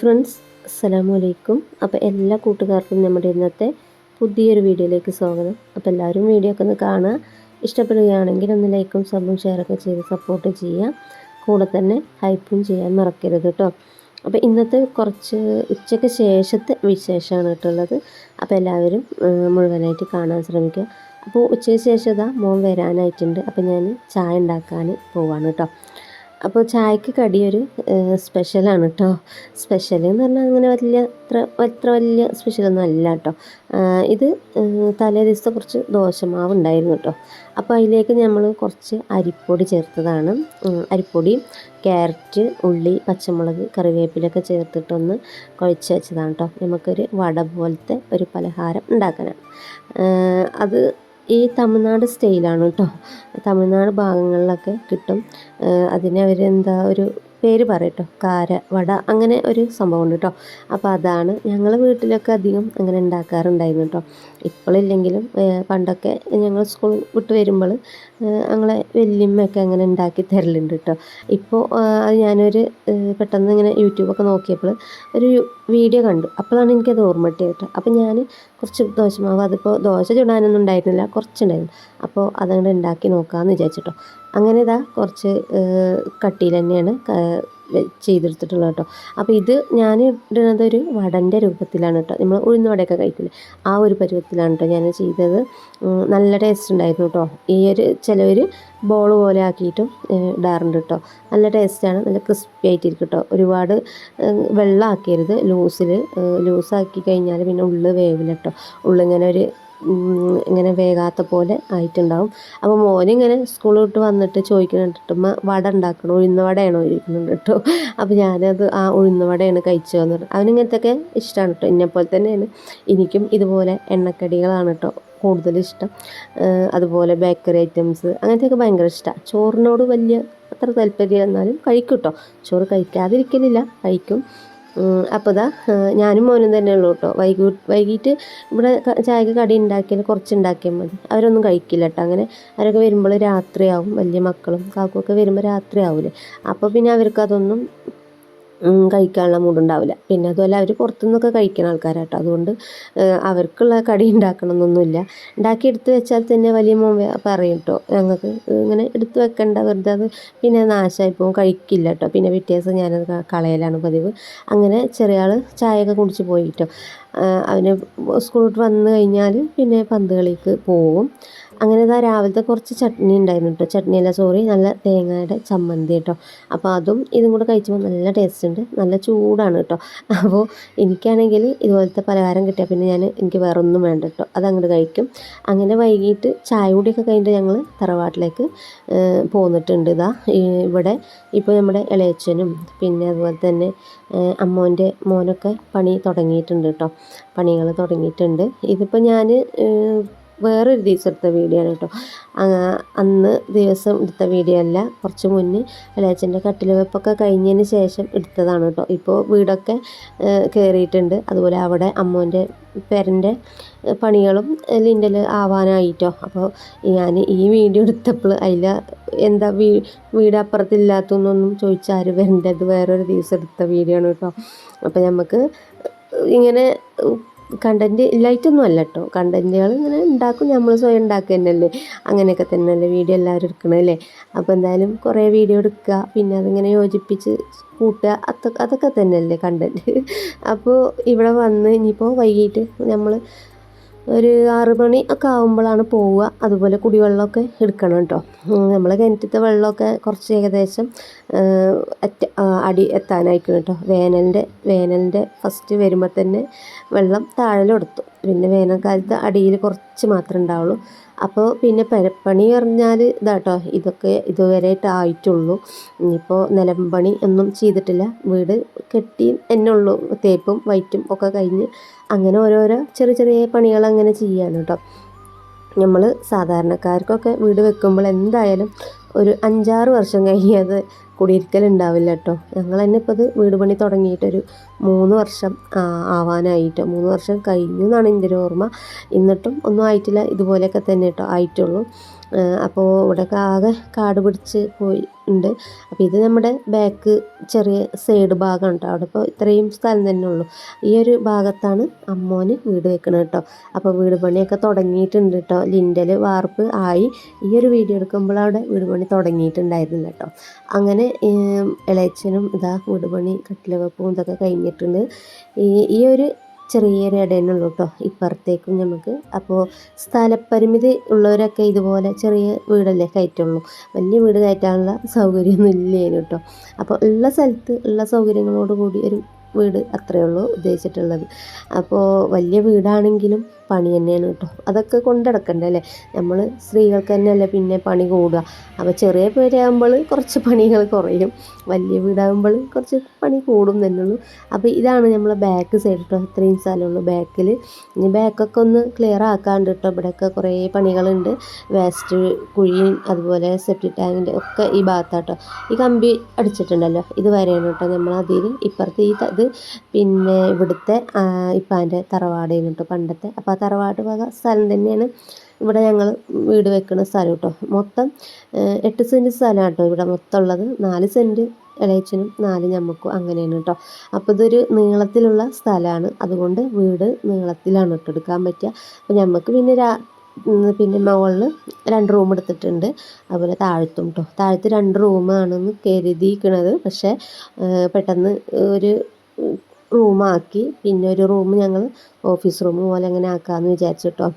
Friends അസ്സലാമു അലൈക്കും. അപ്പോൾ എല്ലാ കൂട്ടുകാർക്കും നമ്മുടെ ഇന്നത്തെ പുതിയൊരു വീഡിയോയിലേക്ക് സ്വാഗതം. അപ്പോൾ എല്ലാവരും വീഡിയോ ഒക്കെ ഒന്ന് കാണുക. ഇഷ്ടപ്പെടുകയാണെങ്കിൽ ഒന്ന് ലൈക്കും സബും ഷെയറൊക്കെ ചെയ്ത് സപ്പോർട്ട് ചെയ്യുക. കൂടെ തന്നെ ഹൈപ്പും ചെയ്യാൻ മറക്കരുത് കേട്ടോ അപ്പോൾ ഇന്നത്തെ കുറച്ച് ഉച്ചയ്ക്ക് ശേഷത്തെ വിശേഷമാണ് കേട്ടുള്ളത് അപ്പോൾ എല്ലാവരും മുഴുവനായിട്ട് കാണാൻ ശ്രമിക്കുക. അപ്പോൾ ഉച്ചയ്ക്ക് ശേഷം ഇതാ മോൻ വരാനായിട്ടുണ്ട്. അപ്പോൾ ഞാൻ ചായ ഉണ്ടാക്കാൻ പോവാണ് കേട്ടോ അപ്പോൾ ചായക്ക് കടിയൊരു സ്പെഷ്യലാണ് കേട്ടോ സ്പെഷ്യൽ എന്ന് പറഞ്ഞാൽ അങ്ങനെ വലിയ അത്ര അത്ര വലിയ സ്പെഷ്യലൊന്നും അല്ല കേട്ടോ ഇത് തലേ ദിവസത്തെ കുറച്ച് ദോശമാവ് ഉണ്ടായിരുന്നു കേട്ടോ അപ്പോൾ അതിലേക്ക് നമ്മൾ കുറച്ച് അരിപ്പൊടി ചേർത്തതാണ്. അരിപ്പൊടി ക്യാരറ്റ് ഉള്ളി പച്ചമുളക് കറിവേപ്പിലൊക്കെ ചേർത്തിട്ടൊന്ന് കുഴച്ച് വെച്ചതാണ് കേട്ടോ നമുക്കൊരു വട പോലത്തെ ഒരു പലഹാരം ഉണ്ടാക്കാനാണ്. അത് ഈ തമിഴ്നാട് സ്റ്റൈലാണ് കേട്ടോ. തമിഴ്നാട് ഭാഗങ്ങളിലൊക്കെ കിട്ടും. അതിനെ അവരെന്താ ഒരു പേര് പറയട്ടോ കാര വട അങ്ങനെ ഒരു സംഭവം ഉണ്ട് കേട്ടോ. അപ്പോൾ അതാണ് ഞങ്ങൾ വീട്ടിലൊക്കെ അധികം അങ്ങനെ ഉണ്ടാക്കാറുണ്ടായിരുന്നു കേട്ടോ. ഇപ്പോഴില്ലെങ്കിലും പണ്ടൊക്കെ ഞങ്ങൾ സ്കൂൾ വിട്ട് വരുമ്പോൾ ഞങ്ങളെ വല്യമ്മയൊക്കെ അങ്ങനെ ഉണ്ടാക്കി തരലുണ്ട് കേട്ടോ. ഇപ്പോൾ അത് ഞാനൊരു പെട്ടെന്ന് ഇങ്ങനെ യൂട്യൂബൊക്കെ നോക്കിയപ്പോൾ ഒരു വീഡിയോ കണ്ടു. അപ്പോഴാണ് എനിക്കത് ഓർമ്മ കിട്ടിയത് കേട്ടോ. അപ്പോൾ ഞാൻ കുറച്ച് ദോശമാവ് അതിപ്പോൾ ദോശ ചുടാനൊന്നും ഉണ്ടായിരുന്നില്ല കുറച്ചുണ്ടായിരുന്നു. അപ്പോൾ അതങ്ങോട്ട് ഉണ്ടാക്കി നോക്കാമെന്ന് വിചാരിച്ചിട്ടോ അങ്ങനെ ഇതാ കുറച്ച് കട്ടിയിൽ തന്നെയാണ് ചെയ്തെടുത്തിട്ടുള്ളത് കേട്ടോ. അപ്പോൾ ഇത് ഞാൻ ഇടുന്നത് ഒരു വടന്റെ രൂപത്തിലാണ് കേട്ടോ. നമ്മൾ ഉഴുന്ന് വടയൊക്കെ കഴിക്കില്ലേ ആ ഒരു പരുവത്തിലാണ് കേട്ടോ ഞാൻ ചെയ്തത്. നല്ല ടേസ്റ്റ് ഉണ്ടായിരുന്നു കേട്ടോ. ഈ ഒരു ചിലവർ ബോൾ പോലെ ആക്കിയിട്ടും ഇടാറുണ്ട് കേട്ടോ. നല്ല ടേസ്റ്റാണ് നല്ല ക്രിസ്പി ആയിട്ടിരിക്കും കേട്ടോ. ഒരുപാട് വെള്ളമാക്കരുത് ലൂസിൽ ലൂസാക്കി കഴിഞ്ഞാൽ പിന്നെ ഉള്ളു വേവില്ല കേട്ടോ. ഉള്ളിങ്ങനെ ഒരു ഇങ്ങനെ വേകാത്ത പോലെ ആയിട്ടുണ്ടാവും. അപ്പോൾ മോനിങ്ങനെ സ്കൂൾ വിട്ട് വന്നിട്ട് ചോദിക്കുന്നുണ്ട് വട ഉണ്ടാക്കണം? ഉഴുന്ന വടയാണോ? ചോദിക്കുന്നുണ്ട് കേട്ടോ. അപ്പോൾ ഞാനത് ആ ഉഴുന്ന വടയാണ് കഴിച്ചു പറഞ്ഞു. അവനിങ്ങനത്തെയൊക്കെ ഇഷ്ടമാണ് കേട്ടോ. എന്നെപ്പോലെ തന്നെയാണ്. എനിക്കും ഇതുപോലെ എണ്ണക്കടികളാണ് കേട്ടോ കൂടുതലിഷ്ടം അതുപോലെ ബേക്കറി ഐറ്റംസ് അങ്ങനത്തെയൊക്കെ ഭയങ്കര ഇഷ്ടമാണ് ചോറിനോട് വലിയ അത്ര താല്പര്യം എന്നാലും കഴിക്കും കേട്ടോ. ചോറ് കഴിക്കാതിരിക്കലില്ല കഴിക്കും. അപ്പോൾ ഇതാ ഞാനും മോനും തന്നെ ഉള്ളൂ കേട്ടോ വൈകി വൈകിട്ട് ഇവിടെ ചായക്ക് കടി ഉണ്ടാക്കിയാൽ കുറച്ച് ഉണ്ടാക്കിയാൽ മതി. അവരൊന്നും കഴിക്കില്ല കേട്ടോ അങ്ങനെ അവരൊക്കെ വരുമ്പോൾ രാത്രിയാവും വലിയ മക്കളും കാക്കുമൊക്കെ വരുമ്പോൾ രാത്രിയാവില്ലേ അപ്പോൾ പിന്നെ അവർക്ക് അതൊന്നും കഴിക്കാനുള്ള മൂടുണ്ടാവില്ല പിന്നെ അതുപോലെ അവർ പുറത്തുനിന്നൊക്കെ കഴിക്കുന്ന ആൾക്കാരാട്ടോ. അതുകൊണ്ട് അവർക്കുള്ള കടി ഉണ്ടാക്കണമെന്നൊന്നുമില്ല ഉണ്ടാക്കി എടുത്ത് വെച്ചാൽ തന്നെ വലിയ മോൻ പറയും കേട്ടോ ഞങ്ങൾക്ക് ഇങ്ങനെ എടുത്ത് വെക്കണ്ട വെറുതെ അത് പിന്നെ നാശമായി പോകും കഴിക്കില്ല കേട്ടോ പിന്നെ പിറ്റേ ദിവസം ഞാനത് കളയലാണ് പതിവ്. അങ്ങനെ ചെറിയ ആൾ ചായയൊക്കെ കുടിച്ച് പോയി കേട്ടോ ആഹ് അവന് സ്കൂളിലോട്ട് വന്നു കഴിഞ്ഞാൽ പിന്നെ പന്ത് കളിക്ക് പോവും. അങ്ങനെ ഇതാ രാവിലത്തെ കുറച്ച് ചട്നി ഉണ്ടായിരുന്നു കേട്ടോ ചട്നിയല്ല സോറി നല്ല തേങ്ങയുടെ ചമ്മന്തി കേട്ടോ അപ്പോൾ അതും ഇതും കൂടെ കഴിച്ചപ്പോൾ നല്ല ടേസ്റ്റ് ഉണ്ട് നല്ല ചൂടാണ് കേട്ടോ അപ്പോൾ എനിക്കാണെങ്കിൽ ഇതുപോലത്തെ പലഹാരം കിട്ടിയാൽ പിന്നെ ഞാൻ എനിക്ക് വേറെ ഒന്നും വേണ്ട കേട്ടോ അതങ്ങോട്ട് കഴിക്കും. അങ്ങനെ വൈകിട്ട് ചായ കൂടിയൊക്കെ കഴിഞ്ഞിട്ട് ഞങ്ങൾ തറവാട്ടിലേക്ക് പോന്നിട്ടുണ്ട് ഇതാ ഇവിടെ ഇപ്പോൾ നമ്മുടെ ഇളയച്ചനും പിന്നെ അതുപോലെ തന്നെ അമ്മോന്റെ മോനൊക്കെ പണി തുടങ്ങിയിട്ടുണ്ട് കേട്ടോ പണികൾ തുടങ്ങിയിട്ടുണ്ട്. ഇതിപ്പോൾ ഞാൻ വേറൊരു ദിവസം എടുത്ത വീഡിയോ ആണ് കേട്ടോ. അന്ന് ദിവസം എടുത്ത വീഡിയോ അല്ല കുറച്ച് മുന്നേ അലേച്ചന്റെ കട്ടിൽ വെപ്പൊക്കെ കഴിഞ്ഞതിന് ശേഷം എടുത്തതാണ് കേട്ടോ. ഇപ്പോൾ വീടൊക്കെ കയറിയിട്ടുണ്ട് അതുപോലെ അവിടെ അമ്മൂന്റെ പെരന്റെ പണികളും ലിന്റൽ ആവാനായിട്ടോ. അപ്പോൾ ഞാൻ ഈ വീഡിയോ എടുത്തപ്പോൾ അതിൽ എന്താ വീ വീടപ്പുറത്തില്ലാത്തൊന്നും ചോദിച്ചാൽ വരേണ്ടത് വേറൊരു ദിവസം എടുത്ത വീഡിയോ ആണ് കേട്ടോ. അപ്പോൾ നമുക്ക് ഇങ്ങനെ കണ്ടന്റ് ഇല്ലായിട്ടൊന്നും അല്ല കേട്ടോ കണ്ടന്റുകൾ ഇങ്ങനെ ഉണ്ടാക്കും നമ്മൾ സ്വയം ഉണ്ടാക്കുക തന്നെയല്ലേ അങ്ങനെയൊക്കെ തന്നെയല്ലേ വീഡിയോ എല്ലാവരും എടുക്കണമല്ലേ അപ്പോൾ എന്തായാലും കുറേ വീഡിയോ എടുക്കുക പിന്നെ അതിങ്ങനെ യോജിപ്പിച്ച് കൂട്ടുക അതൊക്കെ അതൊക്കെ തന്നെയല്ലേ കണ്ടന്റ് അപ്പോൾ ഇവിടെ വന്ന് ഇനിയിപ്പോൾ വൈകിട്ട് നമ്മൾ ഒരു ആറ് മണി ഒക്കെ ആകുമ്പോഴാണ് പോവുക. അതുപോലെ കുടിവെള്ളമൊക്കെ എടുക്കണം കേട്ടോ നമ്മൾ കിണറ്റത്തെ വെള്ളമൊക്കെ കുറച്ച് ഏകദേശം അടി എത്താനായിരിക്കും കേട്ടോ വേനലിന്റെ വേനലിന്റെ ഫസ്റ്റ് വരുമ്പോൾ തന്നെ വെള്ളം താഴെ കൊടുത്തു. പിന്നെ വേനൽക്കാലത്ത് അടിയിൽ കുറച്ച് മാത്രമേ ഉണ്ടാവുള്ളൂ. അപ്പോൾ പിന്നെ പെരപ്പണി പറഞ്ഞാൽ ഇതാട്ടോ ഇതൊക്കെ ഇതുവരെയായിട്ട് ആയിട്ടുള്ളൂ. ഇനിയിപ്പോൾ നിലമ്പണി ഒന്നും ചെയ്തിട്ടില്ല. വീട് കെട്ടി തന്നെ ഉള്ളൂ. തേപ്പും വൈറ്റും ഒക്കെ കഴിഞ്ഞ് അങ്ങനെ ഓരോരോ ചെറിയ ചെറിയ പണികൾ അങ്ങനെ ചെയ്യാണ് കേട്ടോ നമ്മൾ സാധാരണക്കാർക്കൊക്കെ വീട് വെക്കുമ്പോൾ എന്തായാലും ഒരു അഞ്ചാറ് വർഷം കഴിഞ്ഞത് കുടിയിരിക്കലുണ്ടാവില്ല കേട്ടോ. ഞങ്ങൾ തന്നെ ഇപ്പോൾ ഇത് വീട് പണി തുടങ്ങിയിട്ടൊരു മൂന്ന് വർഷം ആവാനായിട്ടോ. മൂന്ന് വർഷം കഴിഞ്ഞു എന്നാണ് എന്റെ ഒരു ഓർമ്മ. എന്നിട്ടും ഒന്നും ആയിട്ടില്ല. ഇതുപോലെയൊക്കെ തന്നെ കേട്ടോ ആയിട്ടുള്ളൂ. അപ്പോൾ ഇവിടെയൊക്കെ ആകെ കാട് പിടിച്ച് പോയി. ഉണ്ട്. അപ്പോൾ ഇത് നമ്മുടെ ബാക്ക് ചെറിയ സൈഡ് ഭാഗം ഉണ്ട് അവിടെ ഇപ്പോൾ ഇത്രയും സ്ഥലം തന്നെ ഉള്ളൂ. ഈ ഒരു ഭാഗത്താണ് അമ്മോന് വീട് വെക്കണത് കേട്ടോ. അപ്പോൾ വീട് പണിയൊക്കെ തുടങ്ങിയിട്ടുണ്ട് കേട്ടോ. ലിൻഡൽ വാർപ്പ് ആയി. ഈ ഒരു വീഡിയോ എടുക്കുമ്പോൾ അവിടെ വീട് പണി തുടങ്ങിയിട്ടുണ്ടായിരുന്നില്ല കേട്ടോ. അങ്ങനെ ഇളയച്ചനും ഇതാ വീട് പണി കട്ടില വെപ്പും ഇതൊക്കെ കഴിഞ്ഞിട്ടുണ്ട്. ഈ ഈ ഒരു ചെറിയൊരു ഇടയിലുള്ളൂ കേട്ടോ ഇപ്പുറത്തേക്കും നമുക്ക് അപ്പോൾ സ്ഥലപരിമിതി ഉള്ളവരൊക്കെ ഇതുപോലെ ചെറിയ വീടല്ലേ കയറ്റുള്ളൂ. വലിയ വീട് കയറ്റാനുള്ള സൗകര്യമൊന്നും ഇല്ലേനു കേട്ടോ അപ്പോൾ ഉള്ള സ്ഥലത്ത് ഉള്ള സൗകര്യങ്ങളോട് കൂടി ഒരു വീട് അത്രയേ ഉള്ളൂ ഉദ്ദേശിച്ചിട്ടുള്ളത്. അപ്പോൾ വലിയ വീടാണെങ്കിലും പണി തന്നെയാണ് കേട്ടോ. അതൊക്കെ കൊണ്ടിടക്കണ്ടേ അല്ലേ? നമ്മൾ സ്ത്രീകൾക്ക് തന്നെയല്ലേ പിന്നെ പണി കൂടുക. അപ്പോൾ ചെറിയ പേരാകുമ്പോൾ കുറച്ച് പണികൾ കുറയും. വലിയ വീടാകുമ്പോൾ കുറച്ച് പണി കൂടും തന്നെ ഉള്ളൂ അപ്പോൾ ഇതാണ് നമ്മൾ ബാക്ക് സൈഡ് കേട്ടോ ഇത്രയും സ്ഥലമുള്ളൂ ബാക്കിൽ ഇനി ബാക്കൊക്കെ ഒന്ന് ക്ലിയർ ആക്കാണ്ട് കേട്ടോ. ഇവിടെയൊക്കെ കുറേ പണികളുണ്ട്. വേസ്റ്റ് കുഴിയും അതുപോലെ സെപ്റ്റി ടാങ്കിന്റെ ഒക്കെ ഈ ഭാഗത്താട്ടോ ഈ കമ്പി അടിച്ചിട്ടുണ്ടല്ലോ. ഇത് വരെയാണ് കേട്ടോ നമ്മൾ അതിൽ ഇപ്പുറത്ത് ഈ ഇത് പിന്നെ ഇവിടുത്തെ ഇപ്പം എന്റെ തറവാട് കേട്ടോ പണ്ടത്തെ. അപ്പോൾ ആ തറവാട് വക സ്ഥലം തന്നെയാണ് ഇവിടെ ഞങ്ങൾ വീട് വെക്കുന്ന സ്ഥലം കേട്ടോ മൊത്തം എട്ട് സെന്റ് സ്ഥലമാണ് കേട്ടോ ഇവിടെ മൊത്തം ഉള്ളത് നാല് സെന്റ് ഇളയച്ചനും നാല് ഞമ്മക്കും അങ്ങനെയാണ് കേട്ടോ അപ്പോൾ ഇതൊരു നീളത്തിലുള്ള സ്ഥലമാണ് അതുകൊണ്ട് വീട് നീളത്തിലാണ് ഇട്ടെടുക്കാൻ പറ്റുക അപ്പോൾ ഞമ്മക്ക് പിന്നെ രാ പിന്നെ മുകളിൽ രണ്ട് റൂം എടുത്തിട്ടുണ്ട്. അതുപോലെ താഴത്തും കേട്ടോ താഴത്ത് രണ്ട് റൂമാണെന്ന് കരുതിയിരിക്കണത് പക്ഷേ പെട്ടെന്ന് ഒരു റൂമാക്കി. പിന്നെ ഒരു റൂം ഞങ്ങൾ ഓഫീസ് റൂം പോലെ അങ്ങനെ ആക്കാമെന്ന് വിചാരിച്ചു കേട്ടോ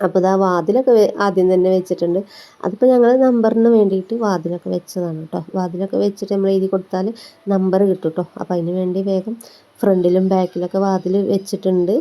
അപ്പോൾ ഇതാ വാതിലൊക്കെ ആദ്യം തന്നെ വെച്ചിട്ടുണ്ട്. അതിപ്പോൾ ഞങ്ങൾ നമ്പറിന് വേണ്ടിയിട്ട് വാതിലൊക്കെ വെച്ചതാണ് കേട്ടോ വാതിലൊക്കെ വെച്ചിട്ട് നമ്മൾ എഴുതി കൊടുത്താൽ നമ്പർ കിട്ടും കേട്ടോ അപ്പോൾ അതിന് വേണ്ടി വേഗം ഫ്രണ്ടിലും ബാക്കിലൊക്കെ വാതിൽ വെച്ചിട്ടുണ്ട്.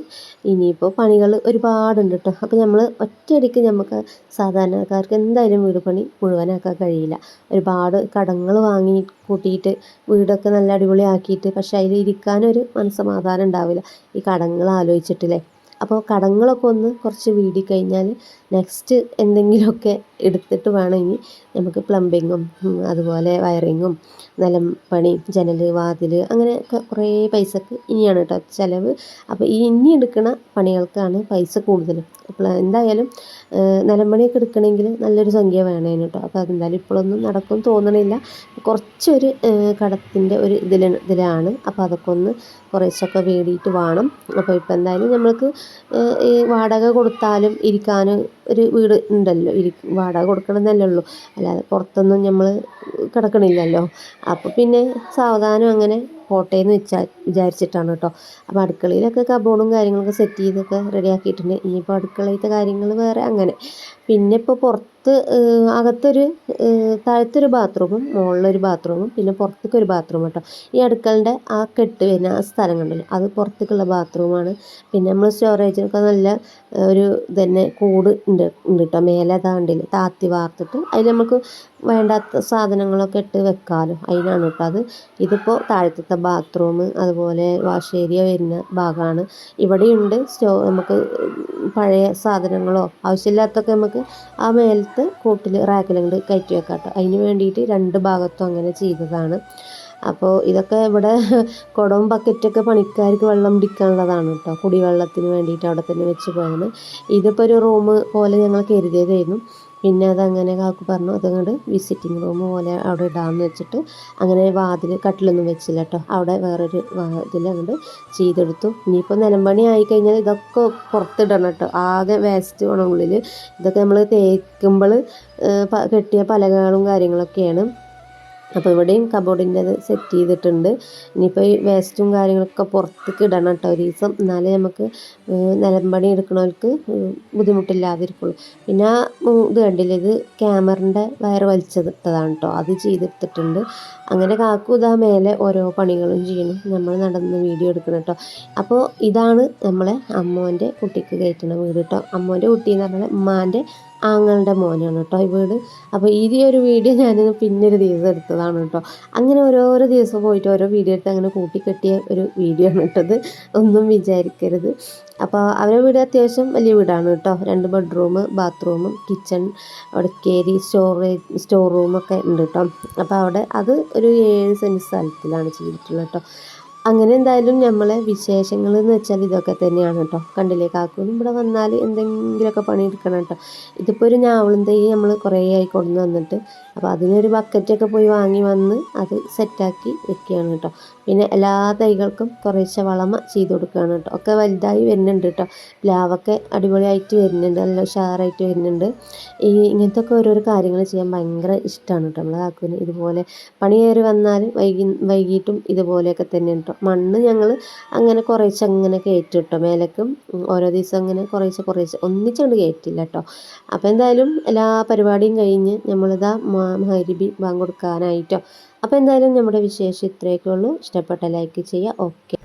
ഇനിയിപ്പോൾ പണികൾ ഒരുപാടുണ്ട് കേട്ടോ അപ്പോൾ നമ്മൾ ഒറ്റയടിക്ക് നമുക്ക് സാധാരണക്കാർക്ക് എന്തായാലും വീട് പണി മുഴുവനാക്കാൻ കഴിയില്ല. ഒരുപാട് കടങ്ങൾ വാങ്ങി കൂട്ടിയിട്ട് വീടൊക്കെ നല്ല അടിപൊളിയാക്കിയിട്ട് പക്ഷേ അതിൽ ഇരിക്കാനൊരു മനസ്സമാധാനം ഉണ്ടാവില്ല. ഈ കടങ്ങൾ ആലോചിച്ചിട്ടില്ലേ? അപ്പോൾ കടങ്ങളൊക്കെ ഒന്ന് കുറച്ച് വീടി കഴിഞ്ഞാൽ നെക്സ്റ്റ് എന്തെങ്കിലുമൊക്കെ എടുത്തിട്ട് വേണം ഇനി നമുക്ക് പ്ലംബിങ്ങും അതുപോലെ വയറിങ്ങും നിലം പണി ജനൽ വാതിൽ അങ്ങനെയൊക്കെ കുറേ പൈസക്ക് ഇനിയാണ് കേട്ടോ ചിലവ്. അപ്പോൾ ഈ ഇനി എടുക്കുന്ന പണികൾക്കാണ് പൈസ കൂടുതൽ അപ്പോൾ എന്തായാലും നിലം പണിയൊക്കെ എടുക്കണമെങ്കിൽ നല്ലൊരു സംഖ്യ വേണേനു കേട്ടോ. അപ്പോൾ അതെന്തായാലും ഇപ്പോഴൊന്നും നടക്കും തോന്നണില്ല. കുറച്ചൊരു കടത്തിന്റെ ഒരു ഇതിൽ ഇതിലാണ്. അപ്പോൾ അതൊക്കെ ഒന്ന് കുറേശ്ശൊക്കെ വേടിയിട്ട് വേണം. അപ്പോൾ ഇപ്പോൾ എന്തായാലും നമ്മൾക്ക് ഈ വാടക കൊടുത്താലും ഇരിക്കാൻ ഒരു വീട് ഉണ്ടല്ലോ. ഇരി വാടക കൊടുക്കണമെന്നല്ലേ ഉള്ളൂ. അല്ലാതെ പുറത്തൊന്നും നമ്മൾ കിടക്കണില്ലല്ലോ. അപ്പോൾ പിന്നെ സാവധാനം അങ്ങനെ പോട്ടെ എന്ന് വെച്ചാൽ വിചാരിച്ചിട്ടാണ് കേട്ടോ അപ്പോൾ അടുക്കളയിലൊക്കെ കബോർഡും കാര്യങ്ങളൊക്കെ സെറ്റ് ചെയ്തൊക്കെ റെഡിയാക്കിയിട്ടുണ്ട് ഇനിയിപ്പോൾ അടുക്കളയിലത്തെ കാര്യങ്ങൾ വേറെ അങ്ങനെ. പിന്നെ ഇപ്പോൾ പുറത്ത് അകത്തൊരു താഴത്തൊരു ബാത്റൂമും മുകളിലൊരു ബാത്റൂമും പിന്നെ പുറത്തേക്കൊരു ബാത്റൂം കേട്ടോ. ഈ അടുക്കളന്റെ ആ കെട്ട് വരുന്ന ആ സ്ഥലം കണ്ടല്ലോ അത് പുറത്തേക്കുള്ള ബാത്റൂമാണ്. പിന്നെ നമ്മൾ സ്റ്റോറേജിനൊക്കെ നല്ല ഒരു തന്നെ കൂട് ഉണ്ട് ഉണ്ട് കേട്ടോ. മേലെ താണ്ടിൽ താത്തി വാർത്തിട്ട് അതിൽ നമുക്ക് വേണ്ടാത്ത സാധനങ്ങളൊക്കെ ഇട്ട് വെക്കാമല്ലോ അതിനാണ് കേട്ടോ അത്. ഇതിപ്പോൾ താഴത്തെ ബാത്റൂം അതുപോലെ വാഷ് ഏരിയ വരുന്ന ഭാഗമാണ്. ഇവിടെയുണ്ട് സ്റ്റോ നമുക്ക് പഴയ സാധനങ്ങളോ ആവശ്യമില്ലാത്തൊക്കെ നമുക്ക് ആ മേലത്തെ കൂട്ടിൽ റാക്കിലുണ്ട് കയറ്റി വെക്കാം കേട്ടോ. അതിന് വേണ്ടിയിട്ട് രണ്ട് ഭാഗത്തും അങ്ങനെ ചെയ്തതാണ്. അപ്പോൾ ഇതൊക്കെ ഇവിടെ കുടവും ബക്കറ്റൊക്കെ പണിക്കാർക്ക് വെള്ളം പിടിക്കാനുള്ളതാണ് കേട്ടോ. കുടിവെള്ളത്തിന് വേണ്ടിയിട്ട് അവിടെ തന്നെ വെച്ച് പോയാണ് ഇതിപ്പോൾ ഒരു റൂം പോലെ ഞങ്ങൾ കരുതിയതായിരുന്നു. പിന്നെ അതങ്ങനെ കാക്കു പറഞ്ഞു അതങ്ങോട്ട് വിസിറ്റിംഗ് റൂം പോലെ അവിടെ ഇടാമെന്ന് വെച്ചിട്ട് അങ്ങനെ വാതിൽ കട്ടിലൊന്നും വെച്ചില്ല കേട്ടോ അവിടെ വേറൊരു വാതിൽ അങ്ങോട്ട് ചെയ്തെടുത്തു. ഇനിയിപ്പോൾ നിലമ്പണി ആയിക്കഴിഞ്ഞാൽ ഇതൊക്കെ പുറത്തിടണം കേട്ടോ ആകെ വേസ്റ്റ് വേണം ഉള്ളിൽ ഇതൊക്കെ നമ്മൾ തേക്കുമ്പോൾ കെട്ടിയ പലകകളും കാര്യങ്ങളൊക്കെയാണ്. അപ്പോൾ ഇവിടെയും കബോർഡിന്റെത് സെറ്റ് ചെയ്തിട്ടുണ്ട്. ഇനിയിപ്പോൾ ഈ വേസ്റ്റും കാര്യങ്ങളൊക്കെ പുറത്തേക്ക് ഇടണം കേട്ടോ ഒരു ദിവസം എന്നാലേ നമുക്ക് നിലമ്പണി എടുക്കണവർക്ക് ബുദ്ധിമുട്ടില്ലാതിരിക്കുള്ളൂ. പിന്നെ ഇത് കണ്ടില്ല ഇത് ക്യാമറിന്റെ വയർ വലിച്ചെടുത്തതാണ് കേട്ടോ അത് ചെയ്തെടുത്തിട്ടുണ്ട്. അങ്ങനെ കാക്കു മേലെ ഓരോ പണികളും ചെയ്യണം. നമ്മൾ നടന്ന് വീഡിയോ എടുക്കണം കേട്ടോ അപ്പോൾ ഇതാണ് നമ്മളെ അമ്മോന്റെ കുട്ടിക്ക് കയറ്റുന്ന വീട് കേട്ടോ അമ്മോന്റെ കുട്ടി എന്ന് പറഞ്ഞാൽ ഉമ്മാന്റെ ആങ്ങളുടെ മോനാണ് കേട്ടോ ഈ വീട്. അപ്പോൾ ഈ ഒരു വീഡിയോ ഞാനിന്ന് പിന്നൊരു ദിവസം എടുത്തതാണ് കേട്ടോ. അങ്ങനെ ഓരോരോ ദിവസം പോയിട്ട് ഓരോ വീഡിയോ എടുത്ത് അങ്ങനെ കൂട്ടിക്കെട്ടിയ ഒരു വീഡിയോ ആണ് കേട്ടത് ഒന്നും വിചാരിക്കരുത്. അപ്പോൾ അവരെ വീട് അത്യാവശ്യം വലിയ വീടാണ് കേട്ടോ. രണ്ട് ബെഡ്റൂം ബാത്റൂം കിച്ചൺ അവിടെ കയറി സ്റ്റോറേജ് സ്റ്റോർ റൂമൊക്കെ ഉണ്ട് കേട്ടോ. അപ്പോൾ അവിടെ അത് ഒരു ഏഴ് സെന്റ് സ്ഥലത്തിലാണ് ചെയ്തിട്ടുള്ളത് കേട്ടോ. അങ്ങനെ എന്തായാലും നമ്മളെ വിശേഷങ്ങൾ എന്ന് വെച്ചാൽ ഇതൊക്കെ തന്നെയാണ് കേട്ടോ. കണ്ടില്ലേ കാക്കൂനും ഇവിടെ വന്നാൽ എന്തെങ്കിലുമൊക്കെ പണിയെടുക്കണം കേട്ടോ. ഇതിപ്പോൾ ഒരു ഞാവളും തൈ നമ്മൾ കുറേ ആയി കൊണ്ടു വന്നിട്ട് അപ്പോൾ അതിനൊരു ബക്കറ്റൊക്കെ പോയി വാങ്ങി വന്ന് അത് സെറ്റാക്കി വെക്കുകയാണ് കേട്ടോ. പിന്നെ എല്ലാ തൈകൾക്കും കുറേശ്ശെ വളമ ചെയ്ത് കൊടുക്കുകയാണ് കേട്ടോ. ഒക്കെ വലുതായി വരുന്നുണ്ട് കേട്ടോ. പ്ലാവൊക്കെ അടിപൊളിയായിട്ട് വരുന്നുണ്ട് നല്ല ഉഷാറായിട്ട് വരുന്നുണ്ട്. ഈ ഇങ്ങനത്തെ ഒക്കെ ഓരോരോ കാര്യങ്ങൾ ചെയ്യാൻ ഭയങ്കര ഇഷ്ടമാണ് കേട്ടോ. നമ്മളെ കാക്കുവിന് ഇതുപോലെ പണി കയറി വന്നാൽ വൈകി വൈകിട്ടും ഇതുപോലെയൊക്കെ തന്നെ കേട്ടോ. മണ്ണ് ഞങ്ങൾ അങ്ങനെ കുറേശ്ശെ അങ്ങനെ കയറ്റും കേട്ടോ മേലേക്കും ഓരോ ദിവസം അങ്ങനെ കുറേശ്ശെ കുറേശ്ശെ ഒന്നിച്ചുകൊണ്ട് കയറ്റില്ല കേട്ടോ അപ്പോൾ എന്തായാലും എല്ലാ പരിപാടിയും കഴിഞ്ഞ് നമ്മളിതാ മഹരിബി ബാങ്ക് അപ്പോൾ എന്തായാലും നമ്മുടെ വിശേഷം ഇത്രയൊക്കെ ഉള്ളൂ. ഇഷ്ടപ്പെട്ട ലൈക്ക് ചെയ്യുക. ഓക്കെ